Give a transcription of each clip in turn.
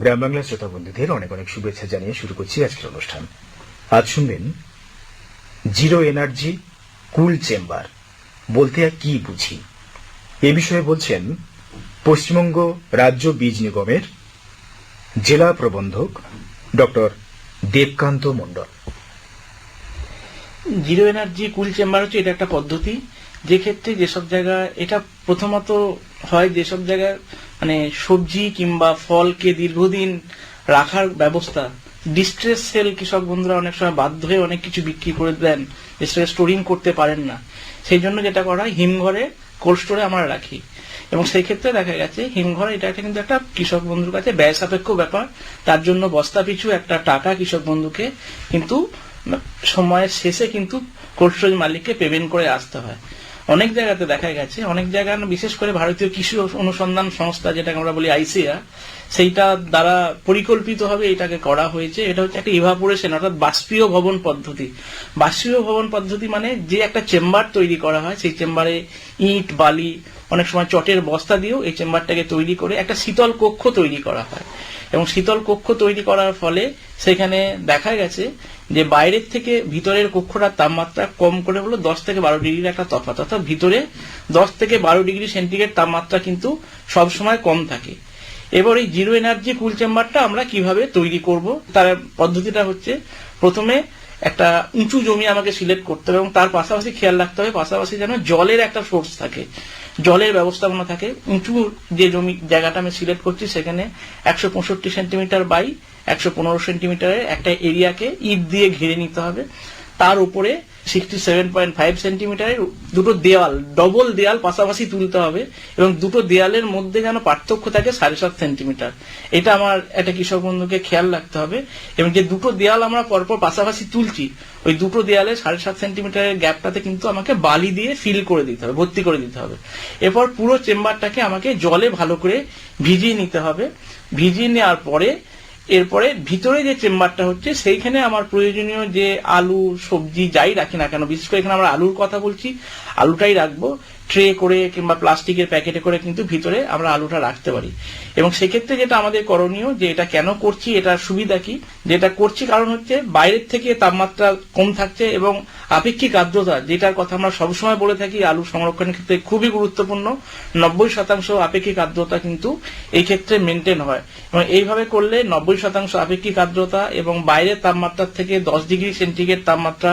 গ্রাম বাংলার শ্রোতা বন্ধুদের অনেক অনেক শুভেচ্ছা জানিয়ে শুরু করছি আজকের অনুষ্ঠান। আজ শুনবেন, জিরো এনার্জি, কুল চেম্বার, বলতে আর কি বুঝি? এ বিষয়ে বলছেন পশ্চিমবঙ্গ রাজ্য বীজ নিগমের জেলা প্রবন্ধক doctor Debkanta Mandal. Zero energy, cool chamber হচ্ছে এটা একটা পদ্ধতি। যে ক্ষেত্রে যেসব জায়গা, এটা প্রথমত হয় যেসব জায়গায় মানে সবজি কিংবা ফলকে দীর্ঘদিন রাখার ব্যবস্থা। ডিস্ট্রেস সেল কৃষক বন্ধুরা অনেক সময় বাধ্য হয়ে অনেক কিছু বিক্রি করে দেন যেটা স্টোরিং করতে পারেন না। সেই জন্য যেটা করা হয়, হিমঘরে কোল্ড স্টোরে আমরা রাখি। এবং সেই ক্ষেত্রে দেখা গেছে, হিমঘর এটা একটা কিন্তু একটা কৃষক বন্ধুর কাছে ব্যয় সাপেক্ষ ব্যাপার। তার জন্য বস্তা পিছু একটা টাকা কৃষক বন্ধুকে কিন্তু সময়ের শেষে কিন্তু কোল্ড স্টোরেজ মালিককে পেমেন্ট করে আসতে হয়। অনেক জায়গাতে দেখা গেছে, অনেক জায়গা, বিশেষ করে ভারতীয় কৃষি অনুসন্ধান সংস্থা, যেটাকে আমরা বলি আইসিয়া সেইটা দ্বারা পরিকল্পিতভাবে এটাকে করা হয়েছে। এটা হচ্ছে একটা ইভাপোরেশন অর্থাৎ বাষ্পীয় ভবন পদ্ধতি। বাষ্পীয় ভবন পদ্ধতি মানে যে একটা চেম্বার তৈরি করা হয়, সেই চেম্বারে ইট, বালি অনেক সময় চটের বস্তা দিয়েও এই চেম্বারটাকে তৈরি করে একটা শীতল কক্ষ তৈরি করা হয়। এবং শীতল কক্ষ তৈরি করার ফলে সেখানে দেখা গেছে যে বাইরের থেকে ভিতরের কক্ষটার তাপমাত্রা কম করে হলো দশ থেকে বারো ডিগ্রির একটা তফাৎ। অর্থাৎ ভিতরে দশ থেকে বারো ডিগ্রি সেন্টিগ্রেড তাপমাত্রা কিন্তু সবসময় কম থাকে। এবার এই জিরো এনার্জি কুল চেম্বারটা আমরা কীভাবে তৈরি করব? তার পদ্ধতিটা হচ্ছে প্রথমে একটা উঁচু জমি আমাকে সিলেক্ট করতে হবে এবং তার পাশাপাশি খেয়াল রাখতে হবে, পাশাপাশি যেন জলের একটা সোর্স থাকে। জলের ব্যবস্থাপনা থাকে। উঁচু যে জমি, জায়গাটা আমি সিলেক্ট করছি, সেখানে একশো পঁয়ষট্টি সেন্টিমিটার বাই একশো পনেরো সেন্টিমিটারের একটা এরিয়াকে ইট দিয়ে ঘিরে নিতে হবে। তার উপরে সিক্সটি সেভেন পয়েন্ট ফাইভ সেন্টিমিটারের দুটো দেওয়াল ডবল দেওয়াল পাশাপাশি তুলতে হবে এবং দুটো দেওয়ালের মধ্যে যেন পার্থক্য থাকে সাড়ে সাত সেন্টিমিটার এটা আমার একটা কৃষক বন্ধুকে খেয়াল রাখতে হবে এবং যে দুটো দেওয়াল আমরা পরপর পাশাপাশি তুলছি, ওই দুটো দেওয়ালে সাড়ে সাত সেন্টিমিটারের গ্যাপটাতে কিন্তু আমাকে বালি দিয়ে ফিল করে দিতে হবে, ভর্তি করে দিতে হবে। এরপর পুরো চেম্বারটাকে আমাকে জলে ভালো করে ভিজিয়ে নিতে হবে। ভিজিয়ে নেওয়ার পরে এরপরে ভিতরে যে চেম্বারটা হচ্ছে, সেইখানে আমার প্রয়োজনীয় যে আলু, সবজি যাই রাখি না কেন, বিশেষ করে এখানে আমরা আলুর কথা বলছি, আলুটাই রাখব। ট্রে করে কিংবা প্লাস্টিকের প্যাকেটে করে কিন্তু ভিতরে আমরা আলুটা রাখতে পারি। এবং সেক্ষেত্রে যেটা আমাদের করণীয় যে এটা কেন করছি এটার সুবিধা কি? যেটা করছি কারণ হচ্ছে বাইরের থেকে তাপমাত্রা কম থাকছে এবং আপেক্ষিক আর্দ্রতা, যেটার কথা আমরা সবসময় বলে থাকি, আলু সংরক্ষণের ক্ষেত্রে খুবই গুরুত্বপূর্ণ। নব্বই শতাংশ আপেক্ষিক আর্দ্রতা কিন্তু এই ক্ষেত্রে মেনটেন হয়। এবং এইভাবে করলে নব্বই শতাংশ আপেক্ষিক আর্দ্রতা এবং বাইরের তাপমাত্রার থেকে দশ ডিগ্রি সেন্টিগ্রেড তাপমাত্রা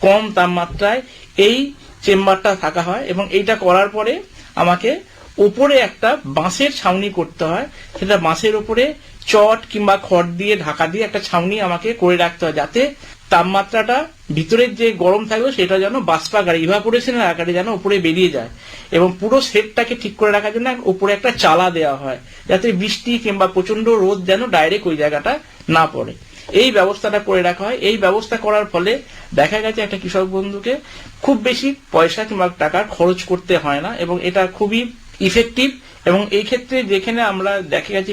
কম তাপমাত্রায় এই চেম্বারটা থাকা হয় এবং এইটা করার পরে আমাকে উপরে একটা বাঁশের ছাউনি করতে হয়। সেটা বাঁশের উপরে চট কিংবা খড় দিয়ে, ঢাকা দিয়ে একটা ছাউনি আমাকে করে রাখতে হয় যাতে তাপমাত্রাটা ভিতরের যে গরম থাকবে সেটা যেন বাষ্পাকারে ইভাপোরেশনের আকারে যেন উপরে বেরিয়ে যায় এবং পুরো সেটটাকে ঠিক করে রাখার জন্য উপরে একটা চালা দেওয়া হয় যাতে বৃষ্টি কিংবা প্রচণ্ড রোদ যেন ডাইরেক্ট ওই জায়গাটা না পড়ে। এই ব্যবস্থাটা করে রাখা হয়। এই ব্যবস্থা করার ফলে দেখা গেছে একটা কৃষক বন্ধুকে খুব বেশি পয়সা কিংবা টাকা খরচ করতে হয় না এবং এটা খুবই ইফেক্টিভ এবং এই ক্ষেত্রে যেখানে আমরা দেখা গেছি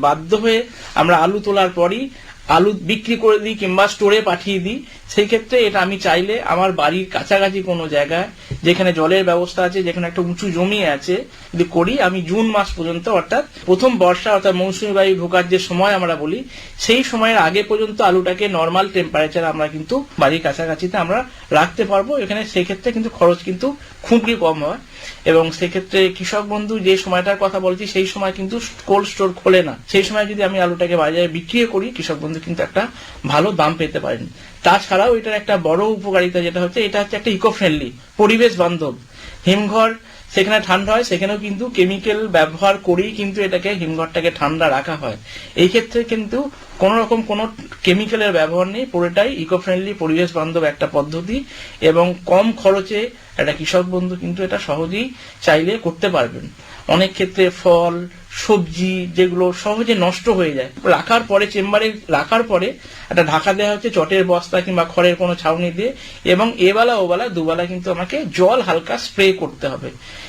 বাধ্য হয়ে আমরা আলু তোলার পরই আলু বিক্রি করে দিই কিংবা স্টোরে পাঠিয়ে দিই, সেই ক্ষেত্রে এটা আমি চাইলে আমার বাড়ির কাছাকাছি কোনো জায়গায়, যেখানে জলের ব্যবস্থা আছে, যেখানে একটা উঁচু জমি আছে, যদি করি, আমি জুন মাস পর্যন্ত, অর্থাৎ প্রথম বর্ষা, অর্থাৎ মৌসুমী বায়ু ঢোকার যে সময় আমরা বলি, সেই সময়ের আগে পর্যন্ত আলুটাকে নর্মাল টেম্পারেচার আমরা কিন্তু বাড়ির কাছাকাছিতে আমরা রাখতে পারব। এখানে সেই ক্ষেত্রে কিন্তু খরচ কিন্তু খুবই কম হয়। এবং সেক্ষেত্রে কৃষক বন্ধু যে সময়টার কথা বলছি, সেই সময় কিন্তু কোল্ড স্টোর খোলে না। সেই সময় যদি আমি আলুটাকে বাজারে বিক্রি করি, কৃষক বন্ধু কিন্তু একটা ভালো দাম পেতে পারেন। তাছাড়াও এটার একটা বড় উপকারিতা যেটা হচ্ছে, এটা হচ্ছে একটা ইকো ফ্রেন্ডলি পরিবেশ বান্ধব হিমঘর সেখানে ঠান্ডা হয়, সেখানেও কিন্তু কেমিক্যাল ব্যবহার করেই কিন্তু এটাকে, হিমঘরটাকে ঠান্ডা রাখা হয়। এই ক্ষেত্রে কিন্তু কোন রকম কোন কেমিক্যালের ব্যবহার নেই, পুরোটাই ইকো ফ্রেন্ডলি পরিবেশ বান্ধব একটা পদ্ধতি এবং কম খরচে একটা কৃষক বন্ধু কিন্তু এটা সহজেই চাইলে করতে পারবেন। অনেক ক্ষেত্রে ফল সবজি যেগুলো সহজে নষ্ট হয়ে যায়। রাখার পরে চেম্বারে রাখার পরে একটা ঢাকা দেওয়া হচ্ছে চটের বস্তা কিংবা খড়ের কোনো ছাউনি দিয়ে এবং এবেলা ওবেলা দুবেলা কিন্তু আমাকে জল হালকা স্প্রে করতে হবে।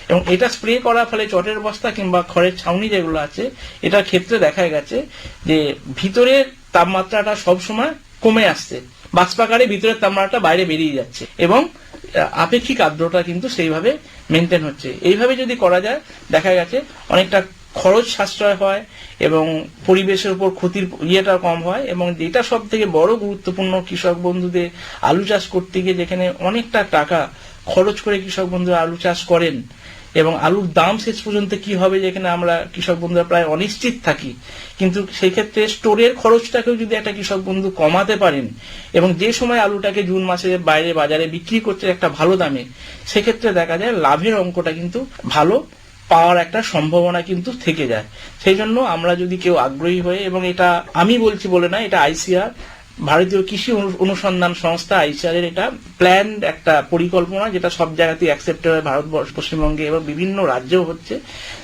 এবং এটা স্প্রে করার ফলে চটের বস্তা কিংবা খড়ের ছাউনি যেগুলো আছে, এটার ক্ষেত্রে দেখা গেছে যে ভিতরের তাপমাত্রাটা সবসময় কমে আসছে। বাষ্পাকারে ভিতরের তাপমাত্রাটা বাইরে বেরিয়ে যাচ্ছে এবং আপেক্ষিক আর্দ্রতা কিন্তু সেইভাবে মেনটেন হচ্ছে। এইভাবে যদি করা যায়, দেখা গেছে অনেকটা খরচ সাশ্রয় হয় এবং পরিবেশের উপর ক্ষতির ইয়েটা কম হয় এবং যেটা সব থেকে বড় গুরুত্বপূর্ণ কৃষক বন্ধুদের আলু চাষ করতে গিয়ে যেখানে অনেকটা টাকা খরচ করে কৃষক বন্ধুরা আলু চাষ করেন এবং আলুর দাম শেষ পর্যন্ত কি হবে যেখানে আমরা কৃষক বন্ধুরা প্রায় অনিশ্চিত থাকি। কিন্তু সেই ক্ষেত্রে স্টোরের খরচটাকেও যদি একটা কৃষক বন্ধু কমাতে পারেন এবং যে সময় আলুটাকে জুন মাসে বাইরে বাজারে বিক্রি করতে একটা ভালো দামে, সেক্ষেত্রে দেখা যায় লাভের অঙ্কটা কিন্তু ভালো পাওয়ার একটা সম্ভাবনা কিন্তু থেকে যায়। সেই জন্য আমরা যদি কেউ আগ্রহী হয়ে, এবং এটা আমি বলছি বলে না, এটা আইসিআর ভারতীয় কৃষি অনু- অনুসন্ধান সংস্থা আইসিআর এর এটা প্ল্যান একটা পরিকল্পনা, যেটা সব জায়গাতেই অ্যাকসেপ্টেড হয়, ভারতবর্ষ, পশ্চিমবঙ্গে এবং বিভিন্ন রাজ্যেও হচ্ছে।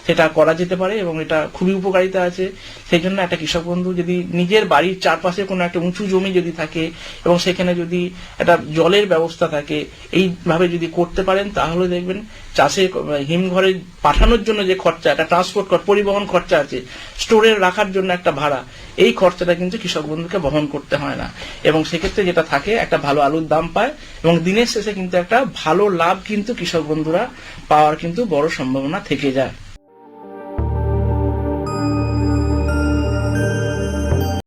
সেটা করা যেতে পারে এবং এটা খুবই উপকারিতা আছে। সেই জন্য একটা কৃষক বন্ধু যদি নিজের বাড়ির চারপাশে কোনো একটা উঁচু জমি যদি থাকে এবং সেখানে যদি একটা জলের ব্যবস্থা থাকে, এইভাবে যদি করতে পারেন, তাহলে দেখবেন চাষে হিমঘরে পাঠানোর জন্য যে খরচা, একটা ট্রান্সপোর্ট পরিবহন খরচা আছে স্টোরে রাখার জন্য একটা ভাড়া এই খরচাটা কিন্তু কৃষক বন্ধুকে বহন করতে হয় না। এবং সেক্ষেত্রে যেটা থাকে, একটা ভালো আলুর দাম পায় এবং দিনের শেষে কিন্তু একটা ভালো লাভ কিন্তু কৃষক বন্ধুরা পাওয়ার কিন্তু বড় সম্ভাবনা থেকে যায়।